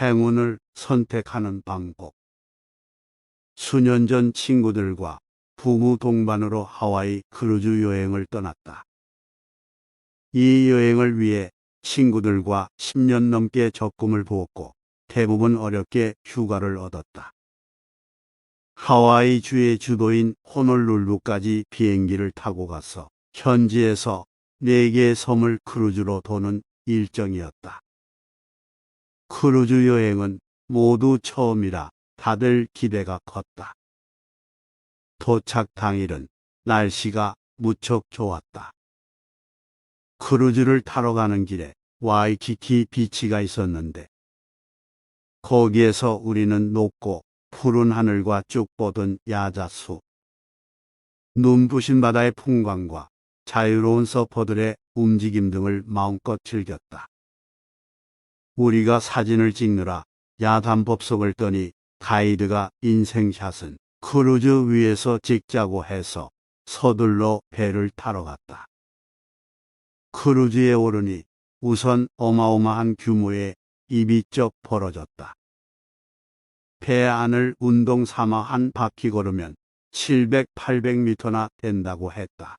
행운을 선택하는 방법. 수년 전 친구들과 부부 동반으로 하와이 크루즈 여행을 떠났다. 이 여행을 위해 친구들과 10년 넘게 적금을 부었고 대부분 어렵게 휴가를 얻었다. 하와이 주의 주도인 호놀룰루까지 비행기를 타고 가서 현지에서 4개의 섬을 크루즈로 도는 일정이었다. 크루즈 여행은 모두 처음이라 다들 기대가 컸다. 도착 당일은 날씨가 무척 좋았다. 크루즈를 타러 가는 길에 와이키키 비치가 있었는데 거기에서 우리는 높고 푸른 하늘과 쭉 뻗은 야자수, 눈부신 바다의 풍광과 자유로운 서퍼들의 움직임 등을 마음껏 즐겼다. 우리가 사진을 찍느라 야단법석을 떠니 가이드가 인생샷은 크루즈 위에서 찍자고 해서 서둘러 배를 타러 갔다. 크루즈에 오르니 우선 어마어마한 규모의 입이 쩍 벌어졌다. 배 안을 운동 삼아 한 바퀴 걸으면 700, 800m나 된다고 했다.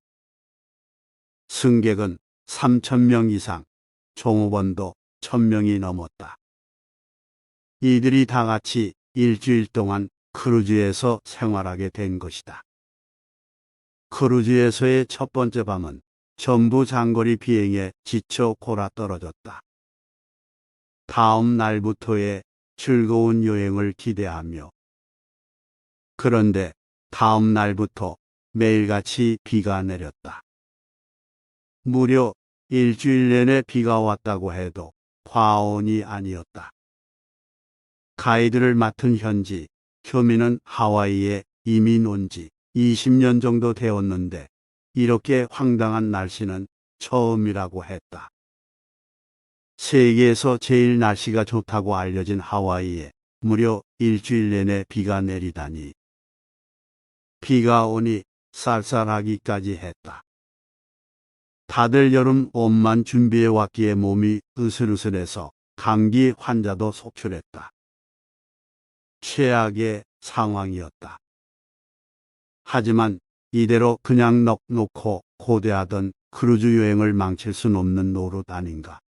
승객은 3,000명 이상, 종업원도 1,000명이 넘었다. 이들이 다 같이 일주일 동안 크루즈에서 생활하게 된 것이다. 크루즈에서의 첫 번째 밤은 전부 장거리 비행에 지쳐 골아 떨어졌다. 다음 날부터의 즐거운 여행을 기대하며 그런데 다음 날부터 매일같이 비가 내렸다. 무려 일주일 내내 비가 왔다고 해도 과언이 아니었다. 가이드를 맡은 현지 교민은 하와이에 이민 온 지 20년 정도 되었는데 이렇게 황당한 날씨는 처음이라고 했다. 세계에서 제일 날씨가 좋다고 알려진 하와이에 무려 일주일 내내 비가 내리다니. 비가 오니 쌀쌀하기까지 했다. 다들 여름 옷만 준비해 왔기에 몸이 으슬으슬해서 감기 환자도 속출했다. 최악의 상황이었다. 하지만 이대로 그냥 넉놓고 고대하던 크루즈 여행을 망칠 순 없는 노릇 아닌가.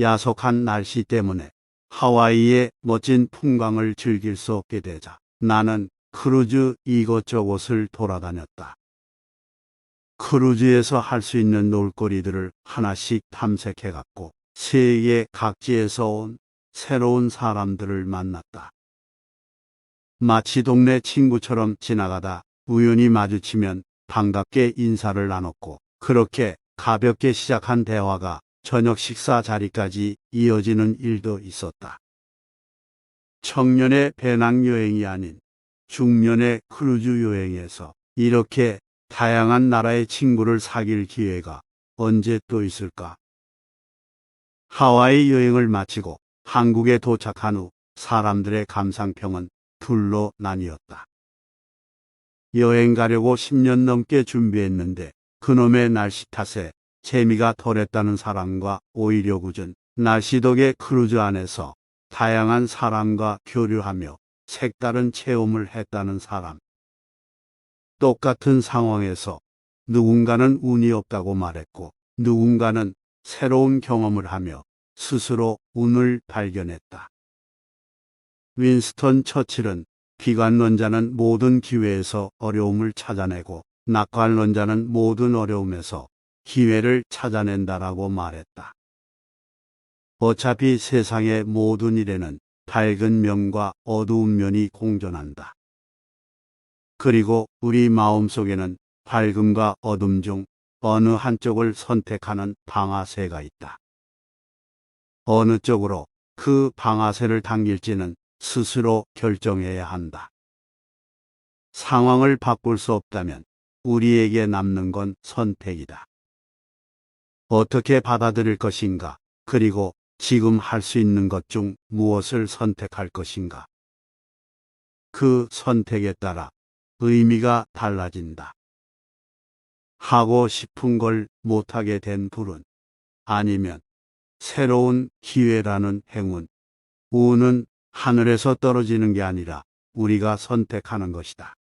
야속한 날씨 때문에 하와이의 멋진 풍광을 즐길 수 없게 되자 나는 크루즈 이곳저곳을 돌아다녔다. 크루즈에서 할 수 있는 놀거리들을 하나씩 탐색해갔고 세계 각지에서 온 새로운 사람들을 만났다. 마치 동네 친구처럼 지나가다 우연히 마주치면 반갑게 인사를 나눴고 그렇게 가볍게 시작한 대화가 저녁 식사 자리까지 이어지는 일도 있었다. 청년의 배낭여행이 아닌 중년의 크루즈 여행에서 이렇게 다양한 나라의 친구를 사귈 기회가 언제 또 있을까? 하와이 여행을 마치고 한국에 도착한 후 사람들의 감상평은 둘로 나뉘었다. 여행 가려고 10년 넘게 준비했는데 그놈의 날씨 탓에 재미가 덜했다는 사람과 오히려 굳은 날씨 덕에 크루즈 안에서 다양한 사람과 교류하며 색다른 체험을 했다는 사람. 똑같은 상황에서 누군가는 운이 없다고 말했고 누군가는 새로운 경험을 하며 스스로 운을 발견했다. 윈스턴 처칠은 비관론자는 모든 기회에서 어려움을 찾아내고 낙관론자는 모든 어려움에서 기회를 찾아낸다라고 말했다. 어차피 세상의 모든 일에는 밝은 면과 어두운 면이 공존한다. 그리고 우리 마음 속에는 밝음과 어둠 중 어느 한쪽을 선택하는 방아쇠가 있다. 어느 쪽으로 그 방아쇠를 당길지는 스스로 결정해야 한다. 상황을 바꿀 수 없다면 우리에게 남는 건 선택이다. 어떻게 받아들일 것인가, 그리고 지금 할 수 있는 것 중 무엇을 선택할 것인가. 그 선택에 따라 의미가 달라진다. 하고 싶은 걸 못하게 된 불운, 아니면 새로운 기회라는 행운, 운은 하늘에서 떨어지는 게 아니라 우리가 선택하는 것이다.